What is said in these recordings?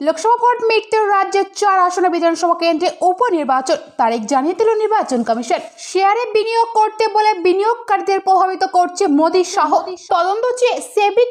Lok Sabha vote মিটতে রাজ্যের চার আসনে বিধানসভা কেন্দ্রে উপনির্বাচন। তারিখ জানিয়ে দিল নির্বাচন কমিশন। শেয়ারে বিনিয়োগ করতে বলে বিনিয়োগকারীদের প্রভাবিত করছে মোদী সহ তদন্ত চেয়ে সেবিক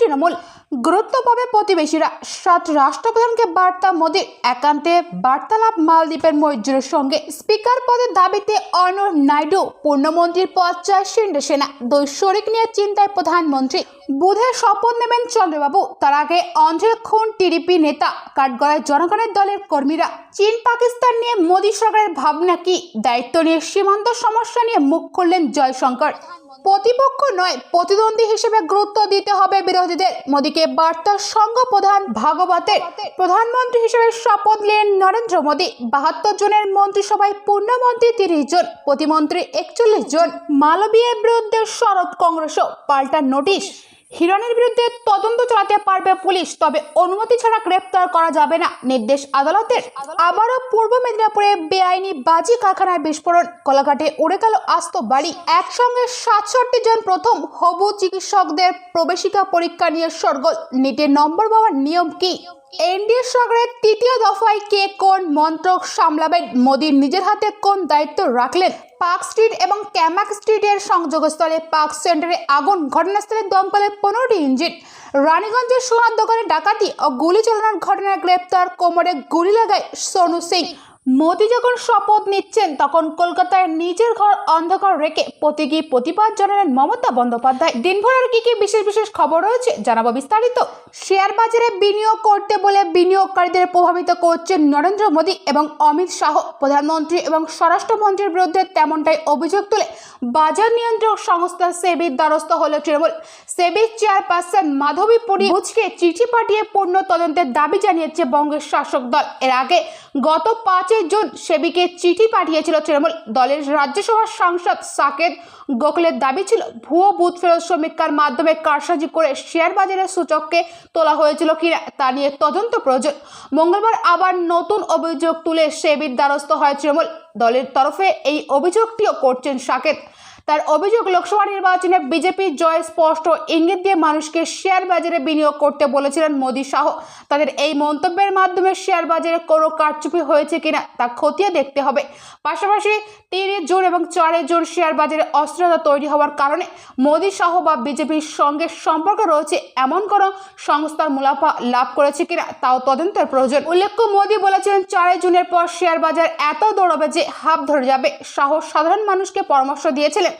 তৃণমূল। গুরুত্ব প্রতিবেশীরা সাত রাষ্ট্রপ্রধানকে বার্তা মোদীর একান্তে বার্তালাপ মালদ্বীপের মৈত্রের সঙ্গে স্পিকার পদের দাবিতে অনর নাইডু পূর্ণমন্ত্রীর পদ চায় সেনা। দুই শরিক নিয়ে চিন্তায় প্রধানমন্ত্রী বুধে শপথ নেবেন চন্দ্রবাবু। তার আগে অন্ধ্রের খুন টিডিপি নেতা কাঠগড়ায় জনগণের দলের কর্মীরা চীন পাকিস্তান নিয়ে মোদী সরকারের ভাবনা কি? দায়িত্ব নিয়ে সীমান্ত সমস্যা নিয়ে মুখ খুললেন জয়শঙ্কর। প্রতিপক্ষ নয়, প্রতিদ্বন্দ্বী হিসেবে গুরুত্ব দিতে হবে বিরোধীদের। মোদীকে বার্তা সংঘ প্রধান ভাগবতের প্রধানমন্ত্রী হিসেবে শপথ নিলেন নরেন্দ্র মোদী। বাহাত্তর জনের মন্ত্রিসভায় পূর্ণমন্ত্রী তিরিশ জন, প্রতিমন্ত্রী একচল্লিশ জন। মালবীয়ের বিরুদ্ধে শরৎ কংগ্রেসও পাল্টা নোটিশ। হিরণের বিরুদ্ধে তদন্ত চালাতে পারবে পুলিশ, তবে অনুমতি ছাড়া গ্রেপ্তার করা যাবে না, নির্দেশ আদালতের। আবারও পূর্ব মেদিনীপুরে বেআইনি বাজি কারখানায় বিস্ফোরণ, কলাঘাটে উড়ে গেল আস্ত বাড়ি একসঙ্গে সাতষট্টি জন প্রথম হবু চিকিৎসকদের প্রবেশিকা পরীক্ষা নিয়ে স্বর্গ নিটের নম্বর পাওয়ার নিয়ম কি? এনডিএ সরকারের তৃতীয় দফায় কে কোন মন্ত্রক সামলাবেন মোদীর নিজের হাতে কোন দায়িত্ব রাখলেন? পার্ক স্ট্রিট এবং ক্যামাক স্ট্রিটের সংযোগস্থলে পার্ক সেন্টারে আগুন, ঘটনাস্থলে দমকলের পনেরোটি ইঞ্জিন। রানীগঞ্জের সোনার দোকানে ডাকাতি ও গুলি চালানোর ঘটনায় গ্রেপ্তার কোমরে গুলি লাগায় সোনু সিং। মোদি যখন শপথ নিচ্ছেন, তখন কলকাতায় নিজের ঘর অন্ধকার রেখে প্রতীকী প্রতিবাদ জানালেন মমতা বন্দ্যোপাধ্যায়। দিনভরের কি কি বিশেষ বিশেষ খবর রয়েছে জানাব বিস্তারিত। শেয়ার বাজারে বিনিয়োগ করতে বলে বিনিয়োগকারীদের প্রভাবিত করছেন নরেন্দ্র মোদী এবং অমিত শাহ। প্রধানমন্ত্রী এবং স্বরাষ্ট্রমন্ত্রীর বিরুদ্ধে তেমনটাই অভিযোগ তুলে বাজার নিয়ন্ত্রক সংস্থা সেবির দ্বারস্থ হল তৃণমূল। সেবির চেয়ারপারসন মাধবী পুরী বুঝকে চিঠি পাঠিয়ে পূর্ণ তদন্তের দাবি জানিয়েছে বঙ্গের শাসক দল। এর আগে গত পাঁচই জুন সেবিকে চিঠি পাঠিয়েছিল তৃণমূল দলের রাজ্যসভার সাংসদ সাকেত গোখলের দাবি ছিল, ভুয়ো বুথ ফেরত সমীক্ষার মাধ্যমে কারসাজি করে শেয়ার বাজারের সূচককে তোলা হয়েছিল কিনা তা নিয়ে তদন্ত প্রয়োজন। মঙ্গলবার আবার নতুন অভিযোগ তুলে সেবির দ্বারস্থ হয় তৃণমূল দলের তরফে। এই অভিযোগটিও করছেন সাকেত। তার অভিযোগ, লোকসভা নির্বাচনে বিজেপি জয় স্পষ্ট ইঙ্গিত দিয়ে মানুষকে শেয়ার বাজারে বিনিয়োগ করতে বলেছিলেন মোদী শাহ। তাদের এই মন্তব্যের মাধ্যমে শেয়ার বাজারে কোনো কারচুপি হয়েছে কিনা তা খতিয়ে দেখতে হবে। পাশাপাশি তিনে জুন এবং চারে জুন শেয়ার বাজারে অস্থিরতা তৈরি হওয়ার কারণে মোদী শাহ বা বিজেপির সঙ্গে সম্পর্ক রয়েছে এমন কোনো সংস্থার মুনাফা লাভ করেছে কিনা তাও তদন্তের প্রয়োজন। উল্লেখ্য, মোদী বলেছিলেন চারই জুনের পর শেয়ার বাজার এত দৌড়াবে যে হাফ ধরে যাবে। শাহ সাধারণ মানুষকে পরামর্শ দিয়েছিলেন।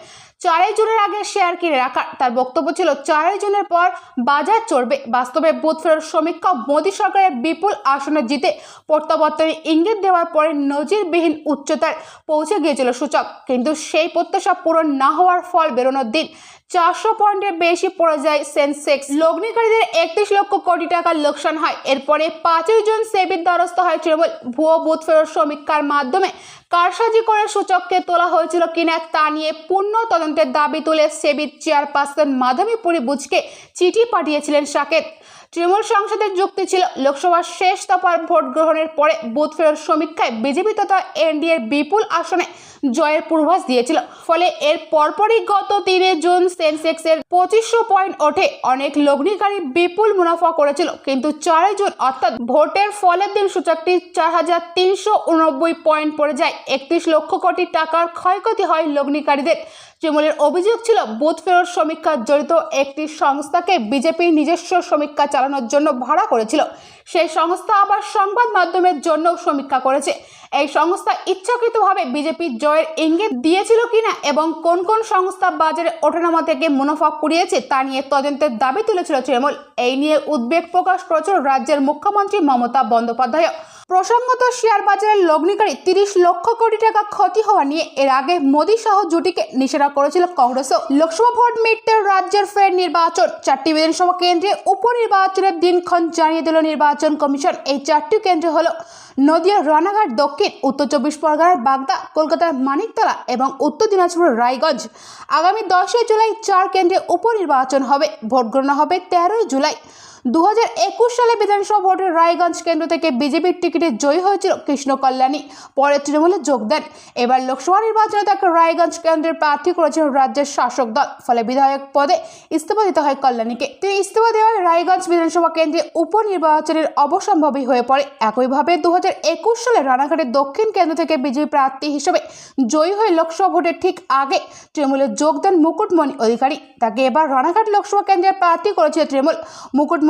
চারই জুনের আগে শেয়ার কিনে রাখার। তার বক্তব্য ছিল চারই জুনের পর বাজার চড়বে। বাস্তবে বুথ ফেরত সমীক্ষা মোদী সরকারের বিপুল আসনে জিতে প্রত্যাবর্তনে ইঙ্গিত দেওয়ার পরে নজিরবিহীন উচ্চতায় পৌঁছে গিয়েছিল সূচক। কিন্তু সেই প্রত্যাশা পূরণ না হওয়ার ফল বেরোনোর দিন চারশো পয়েন্টের বেশি পড়ে যায় সেন্সেক্স। লগ্নিকারীদের একত্রিশ লক্ষ কোটি টাকার লোকসান হয়। এরপরে পাঁচই জুন সেবির দ্বারস্থ হয় তৃণমূল। ভুয়ো বুথ ফেরত সমীক্ষার মাধ্যমে কারসাজি করে সূচককে তোলা হয়েছিল কিনা তা নিয়ে পূর্ণ তদন্তের দাবি তুলে সেবির চেয়ারপারসন মাধবী পুরী বুঝকে চিঠি পাঠিয়েছিলেন সাকেত তৃণমূল সংসদের যুক্তি ছিল, লোকসভার শেষ দফার ভোট গ্রহণের পরে বুথ ফেরত সমীক্ষায় বিজেপি তথা এনডিএর বিপুল আসনে জয়ের পূর্বাস দিয়েছিল। ফলে এর পরপরই গত তিনে জুন সেন্সেক্সের পঁচিশশো পয়েন্ট ওঠে অনেক লগ্নিকারী বিপুল মুনাফা করেছিল। কিন্তু চারই জুন অর্থাৎ ভোটের ফলের দিন সূচকটি চার হাজার তিনশো উনব্বই পয়েন্ট পড়ে যায়। একত্রিশ লক্ষ কোটি টাকার ক্ষয়ক্ষতি হয় লগ্নিকারীদের। তৃণমূলের অভিযোগ ছিল, বুথ ফেরত সমীক্ষা জড়িত একটি সংস্থাকে বিজেপি নিজস্ব সমীক্ষা চালানোর জন্য ভাড়া করেছিল। সেই সংস্থা আবার সংবাদ মাধ্যমের জন্য সমীক্ষা করেছে। এই সংস্থা ইচ্ছাকৃতভাবে বিজেপি জয়ের ইঙ্গিত দিয়েছিল কিনা এবং কোন কোন সংস্থা বাজারে ওঠানামা থেকে মুনাফা কুড়িয়েছে তা নিয়ে তদন্তের দাবি তুলেছিল তৃণমূল। এই নিয়ে উদ্বেগ প্রকাশ করেছিল রাজ্যের মুখ্যমন্ত্রী মমতা বন্দ্যোপাধ্যায় প্রসঙ্গত শেয়ার বাজারের লগ্নিকারী তিরিশ লক্ষ কোটি টাকা ক্ষতি হওয়া নিয়ে এর আগে মোদী সহ জুটিকে নিষেধা করেছিল কংগ্রেসও। লোকসভা ভোট মিটতে রাজ্যের ফের নির্বাচন। চারটি বিধানসভা কেন্দ্রে উপনির্বাচনের দিনক্ষণ জানিয়ে দিল নির্বাচন কমিশন। এই চারটি কেন্দ্র হল নদিয়ার রানাঘাট, দক্ষিণ, উত্তর চব্বিশ পরগনার বাগদা, কলকাতার মানিকতলা এবং উত্তর দিনাজপুরের রায়গঞ্জ। আগামী দশই জুলাই চার কেন্দ্রে উপনির্বাচন হবে। ভোট গণনা হবে তেরোই জুলাই। দু হাজার একুশ সালে বিধানসভা ভোটের রায়গঞ্জ কেন্দ্র থেকে বিজেপির টিকিটে জয়ী হয়েছিল কৃষ্ণ কল্যাণী পরে তৃণমূলে যোগ দেন। এবার লোকসভা নির্বাচনে তাকে রায়গঞ্জ কেন্দ্রের প্রার্থী করেছিল রাজ্যের শাসক দল, ফলে বিধায়ক পদে ইস্তফা দিতে হয় কল্যাণীকে। তিনি ইস্তফা দেওয়ায় রায়গঞ্জ বিধানসভা কেন্দ্রে উপনির্বাচনের অবসম্ভাবী হয়ে পড়ে। একইভাবে দু হাজার একুশ সালে রানাঘাটের দক্ষিণ কেন্দ্র থেকে বিজেপি প্রার্থী হিসেবে জয়ী হয়ে লোকসভা ভোটের ঠিক আগে তৃণমূলে যোগ দেন মুকুটমণি অধিকারী। তাকে এবার রানাঘাট লোকসভা কেন্দ্রের প্রার্থী করেছিল তৃণমূল।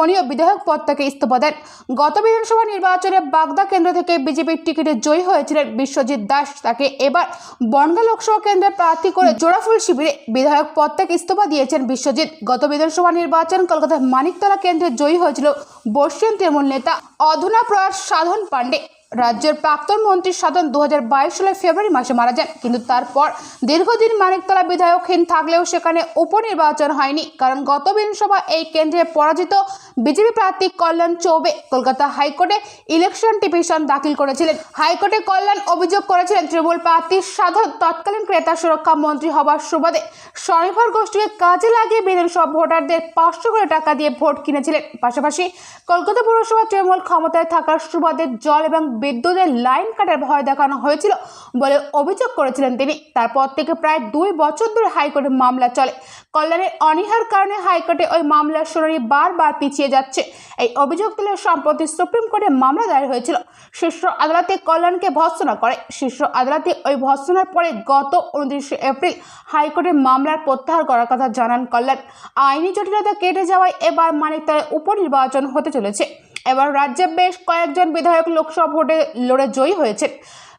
মুকুটমণিও বিধায়ক পদ থেকে ইস্তফা দেন। গত বিধানসভা নির্বাচনে বাগদা কেন্দ্র থেকে বিজেপির টিকিটে জয়ী হয়েছিলেন বিশ্বজিৎ দাস। তাকে এবার বনগা লোকসভা কেন্দ্রে প্রার্থী করে জোড়াফুল শিবিরে বিধায়ক পদ থেকে ইস্তফা দিয়েছেন বিশ্বজিৎ। গত বিধানসভা নির্বাচন কলকাতার মানিকতলা কেন্দ্রে জয়ী হয়েছিল বর্ষীয় তৃণমূল নেতা অধুনা প্রয়াস সাধন পাণ্ডে। রাজ্যের প্রাক্তন মন্ত্রী সাধন দু হাজার বাইশ সালের ফেব্রুয়ারি মাসে মারা যান। কিন্তু তারপর দীর্ঘদিন মানিকতলা বিধায়কহীন থাকলেও সেখানে উপনির্বাচন হয়নি। কারণ গত বিধানসভা এই কেন্দ্রে পরাজিত বিজেপি প্রার্থী কল্যাণ চৌবে কলকাতা হাইকোর্টে ইলেকশন টিপিশন দাখিল করেছিলেন। হাইকোর্টে কল্যাণ অভিযোগ করেছিলেন, তৃণমূল প্রার্থী সাধন তৎকালীন ক্রেতা সুরক্ষা মন্ত্রী হবার সুবাদে স্বনির্ভর গোষ্ঠীকে কাজে লাগিয়ে বিধানসভা ভোটারদের পাঁচশো কোটি টাকা দিয়ে ভোট কিনেছিলেন। পাশাপাশি কলকাতা পৌরসভা তৃণমূল ক্ষমতায় থাকার সুবাদে জল এবং বিদ্যুতের লাইন কাটার ভয় দেখানো হয়েছিল বলে অভিযোগ করেছিলেন তিনি। তারপর থেকে প্রায় দুই বছর ধরে হাইকোর্টে মামলা চলে। কল্যাণের অনীহার কারণে হাইকোর্টে ওই মামলার শুনানি বারবার পিছিয়ে যাচ্ছে। এই অভিযোগ তুলে সম্প্রতি সুপ্রিম কোর্টে মামলা দায়ের হয়েছিল। শীর্ষ আদালতে কল্যাণকে ভর্সনা করে। শীর্ষ আদালতে ওই ভর্সনার পরে গত উনত্রিশে এপ্রিল হাইকোর্টে মামলার প্রত্যাহার করার কথা জানান কল্যাণ। আইনি জটিলতা কেটে যাওয়ায় এবার মানে মানিকতলায় উপনির্বাচন হতে চলেছে। এবার রাজ্যে বেশ কয়েকজন বিধায়ক লোকসভা ভোটে লড়ে জয়ী হয়েছেন।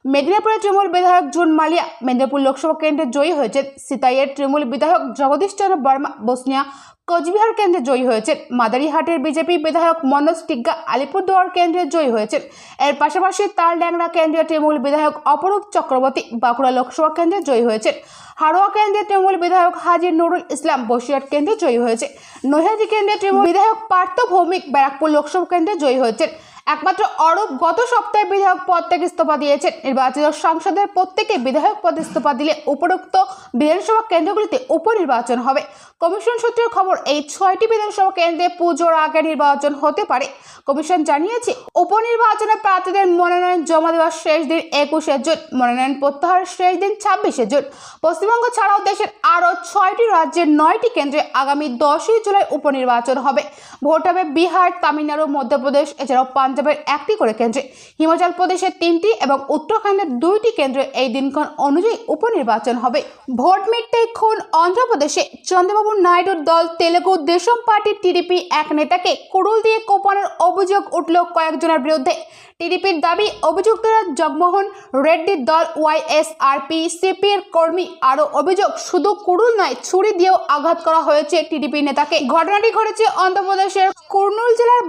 মেদিনীপুরের তৃণমূল বিধায়ক জুন মালিয়া মেদিনীপুর লোকসভা কেন্দ্রে জয়ী হয়েছেন। সিতাইয়ের তৃণমূল বিধায়ক জগদীশ চন্দ্র বর্মা, বসনিয়া কোচবিহার কেন্দ্রে জয়ী হয়েছেন। মাদারিহাটের বিজেপি বিধায়ক মনোজ টিগ্গা আলিপুরদুয়ার কেন্দ্রে জয়ী হয়েছেন। এর পাশাপাশি তালড্যাংরা কেন্দ্রীয় তৃণমূল বিধায়ক অপরূপ চক্রবর্তী বাঁকুড়া লোকসভা কেন্দ্রে জয়ী হয়েছেন। হাড়োয়া কেন্দ্রের তৃণমূল বিধায়ক হাজি নুরুল ইসলাম বসিরহাট কেন্দ্রে জয়ী হয়েছে নৈহাটি কেন্দ্রের তৃণমূল বিধায়ক পার্থ ভৌমিক ব্যারাকপুর লোকসভা কেন্দ্রে জয়ী হয়েছেন। একমাত্র অরূপ গত সপ্তাহে বিধায়ক পদ থেকে ইস্তফা দিয়েছেন। নির্বাচিত সাংসদের প্রত্যেকে বিধায়ক পদ ইস্তফা দিলে উপরোক্ত বিধানসভা কেন্দ্রগুলিতে উপনির্বাচন হবে। কমিশন সূত্রের খবর, এই ছয়টি বিধানসভা কেন্দ্রে পুজোর আগে নির্বাচন হতে পারে। কমিশন জানিয়েছে, উপনির্বাচনে প্রার্থীদের মনোনয়ন জমা দেওয়ার শেষ দিন একুশে জুন, মনোনয়ন প্রত্যাহারের শেষ দিন ছাব্বিশে জুন। পশ্চিমবঙ্গ ছাড়াও দেশের আরও ছয়টি রাজ্যের নয়টি কেন্দ্রে আগামী দশই জুলাই উপনির্বাচন হবে। ভোট হবে বিহার, তামিলনাড়ু, মধ্যপ্রদেশ, এছাড়াও পাঞ্জাবের একটি করে কেন্দ্রে। হিমাচল প্রদেশের তিনটি এবং উত্তরাখণ্ডের দুইটি কেন্দ্রে এই দিনক্ষণ অনুযায়ী উপনির্বাচন হবে। ভোট মিটতে খুন অন্ধ্রপ্রদেশে। চন্দ্রবাবু নাইডুর দল তেলেগু দেশম পার্টির টিডিপি এক নেতাকে কুড়ুল দিয়ে কোপানোর অভিযোগ উঠল কয়েকজনের বিরুদ্ধে। টিডিপির দাবি, অভিযুক্তরা জগমোহন রেড্ডির দল ওয়াইএসআরপি সিপির কর্মী আরও অভিযোগ, শুধু কুড়ুল নয়, ছুরি দিয়েও আঘাত করা হয়েছে টিডিপি নেতাকে। ঘটনাটি ঘটেছে অন্ধ্রপ্রদেশের কুর্নুল জেলার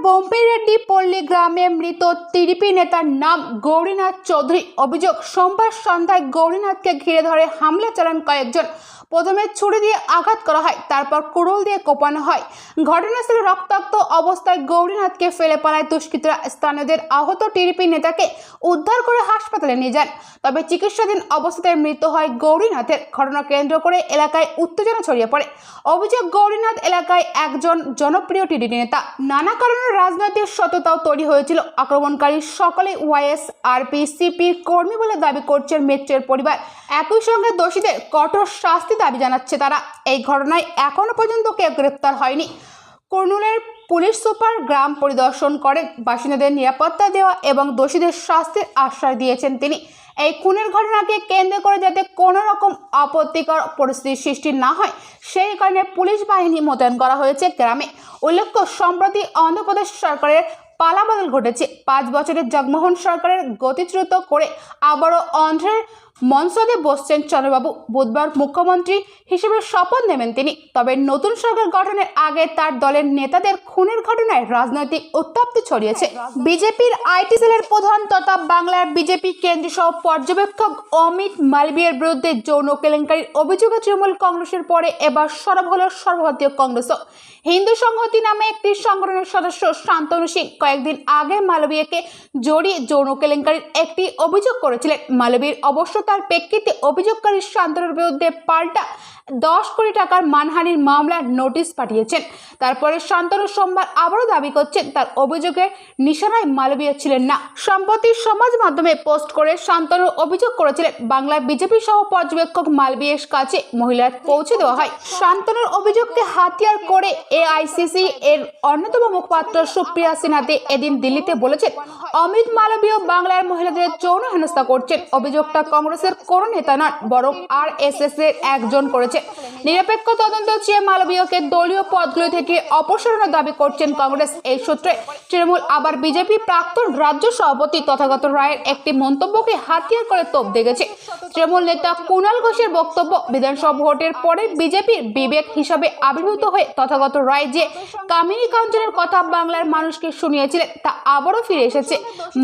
রেড্ডি পল্লী গ্রামে মৃত টিডিপি নেতার নাম গৌরীনাথ চৌধুরী। অভিযোগ, সোমবার সন্ধ্যায় গৌরীনাথকে ঘিরে ধরে হামলা চালান কয়েকজন। প্রথমে ছুরি দিয়ে আঘাত করা হয়, তারপর কুড়ুল দিয়ে কোপানো হয়। ঘটনাস্থলে রক্তাক্ত অবস্থায় গৌরীনাথকে ফেলে পালায় দুষ্কৃতীরা। স্থানীয়দের আহত টিডিপি নেতাকে উদ্ধার করে হাসপাতালে নিয়ে যান। তবে চিকিৎসাধীন অবস্থায় মৃত্যু হয় গৌরীনাথের। ঘটনা কেন্দ্র করে এলাকায় উত্তেজনা ছড়িয়ে পড়ে। অভিযোগ, গৌরীনাথ এলাকায় একজন জনপ্রিয় টিডিপি নেতা। নানা কারণে রাজনৈতিক সততাও তৈরি হয়েছিল। আক্রমণকারী সকলে ওয়াইএস আরপি সিপি কর্মী বলে দাবি করছে মেট্রের পরিবার। একই সঙ্গে দোষীদের কঠোর শাস্তি দাবি জানাচ্ছে তারা। এই ঘটনায় এখনও পর্যন্ত কেউ গ্রেপ্তার হয়নি। কর্নুলের পুলিশ সুপার গ্রাম পরিদর্শন করেন। বাসিন্দাদের নিরাপত্তা দেওয়া এবং দোষীদের শাস্তির আশ্বাস দিয়েছেন তিনি। এই খুনের ঘটনাকে কেন্দ্র করে যাতে কোনো রকম আপত্তিকর পরিস্থিতির সৃষ্টি না হয়, সেই কারণে পুলিশ বাহিনী মোতায়েন করা হয়েছে গ্রামে। উল্লেখ্য, সম্প্রতি অন্ধ্রপ্রদেশ সরকারের পালাবদল ঘটেছে। পাঁচ বছরের জগমোহন সরকারের গতিচ্যুত করে আবারও অন্ধ্রের মঞ্চদে বসছেন চন্দ্রবাবু। বুধবার মুখ্যমন্ত্রী হিসেবে শপথ নেবেন তিনি। তবে নতুন সরকার গঠনের আগে তার দলের নেতাদের খুনের ঘটনায় রাজনৈতিক উত্তপ্তি ছড়িয়েছে। বিজেপির আইটি সেলের প্রধান তথা বাংলার বিজেপি কেন্দ্রীয় সহ পর্যবেক্ষক অমিত মালবিয়ার বিরুদ্ধে যৌন কেলেঙ্কারির অভিযোগে তৃণমূল কংগ্রেসের পরে এবার সরব হল সর্বভারতীয় কংগ্রেসও হিন্দু সংহতি নামে একটি সংগঠনের সদস্য শান্তনু সিং কয়েকদিন আগে মালবিয়াকে জড়িয়ে যৌন কেলেঙ্কারির একটি অভিযোগ করেছিলেন। মালবীর অবশ্য তার প্রেক্ষিতে অভিযোগকারী শান্তনুর বিরুদ্ধে পাল্টা দশ কোটি টাকার মানহানির মামলার নোটিশ পাঠিয়েছেন। তারপরে শান্তনু সোমবার আবারও দাবি করছেন, তার অভিযোগের নিশানায় মালবীয় ছিলেন না। সম্প্রতি সমাজ মাধ্যমে পোস্ট করে শান্তনু অভিযোগ করেছিলেন, বাংলার বিজেপি সহ পর্যবেক্ষক মালবিয়ের কাছে মহিলার পৌঁছে দেওয়া হয়। শান্তনুর অভিযোগকে হাতিয়ার করে এআইসিসি এর অন্যতম মুখপাত্র সুপ্রিয়া সিনহাতে এদিন দিল্লিতে বলেছেন, অমিত মালবীয় বাংলার মহিলাদের যৌন হেনস্থা করছেন। অভিযোগটা কংগ্রেসের কোনো নেতা নন বরং আর এস এস এর একজন করেছে। নিরপেক্ষ তদন্ত চেয়ে মালবীয়কে দলীয় পদগুলি থেকে অপসারণের দাবি করছেন কংগ্রেস। এই সূত্রে তৃণমূল, আবার বিজেপি প্রাক্তন রাজ্য সভাপতি তথাগত রায়ের একটি মন্তব্যকে হাতিয়ার করে তোপ দেখেছে তৃণমূল নেতা কুণাল ঘোষের বক্তব্য, বিধানসভা ভোটের পরে বিজেপির বিবেক হিসাবে আবির্ভূত হয়ে তথাগত রায় যে কামিনী কাঞ্চনের কথা বাংলার মানুষকে শুনিয়েছিলেন, তা আবারও ফিরে এসেছে।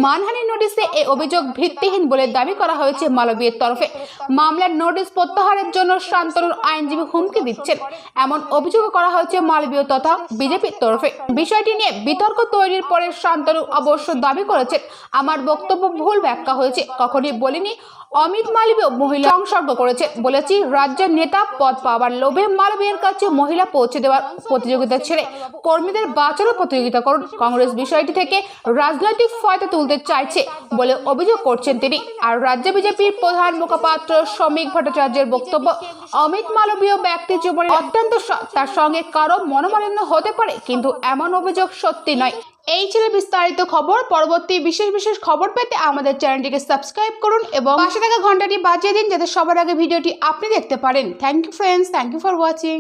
মানহানি নোটিশে এই অভিযোগ ভিত্তিহীন বলে দাবি করা হয়েছে মালবীয়ের তরফে মামলার নোটিশ প্রত্যাহারের জন্য শান্তনুর আইনজীবী হুমকি দিচ্ছেন। এমন অভিযোগ করা হয়েছে মালবীয় তথা বিজেপির তরফে। বিষয়টি নিয়ে বিতর্ক তৈরির পরে শান্তনু অবশ্য দাবি করেছেন, আমার বক্তব্য ভুল ব্যাখ্যা হয়েছে, কখনই বলিনি। অমিত মালবীয় মহিলা সংসর্গ করেছে বলেছি, রাজ্যের নেতা পদ পাওয়ার লোভে মালবীয়ের কাছে মহিলা পৌঁছে দেওয়ার প্রতিযোগিতা ছেড়ে কর্মীদের বাঁচানোর প্রতিযোগিতা করুন। কংগ্রেস বিষয়টি থেকে রাজনৈতিক ফয়দা তুলতে চাইছে বলে অভিযোগ করছেন তিনি। আর রাজ্য বিজেপির প্রধান মুখপাত্র শ্রমিক ভট্টাচার্যের বক্তব্য, অমিত মালবীয় ব্যক্তি জীবনে অত্যন্ত তার সঙ্গে কারও মনোমালিন্য হতে পারে, কিন্তু এমন অভিযোগ সত্যি নয়। এই ছিল বিস্তারিত খবর, পরবর্তী বিশেষ বিশেষ খবর পেতে আমাদের চ্যানেলটিকে সাবস্ক্রাইব করুন এবং পাশে থাকা ঘন্টাটি বাজিয়ে দিন যাতে সবার আগে ভিডিওটি আপনি দেখতে পারেন। Thank you friends thank you for watching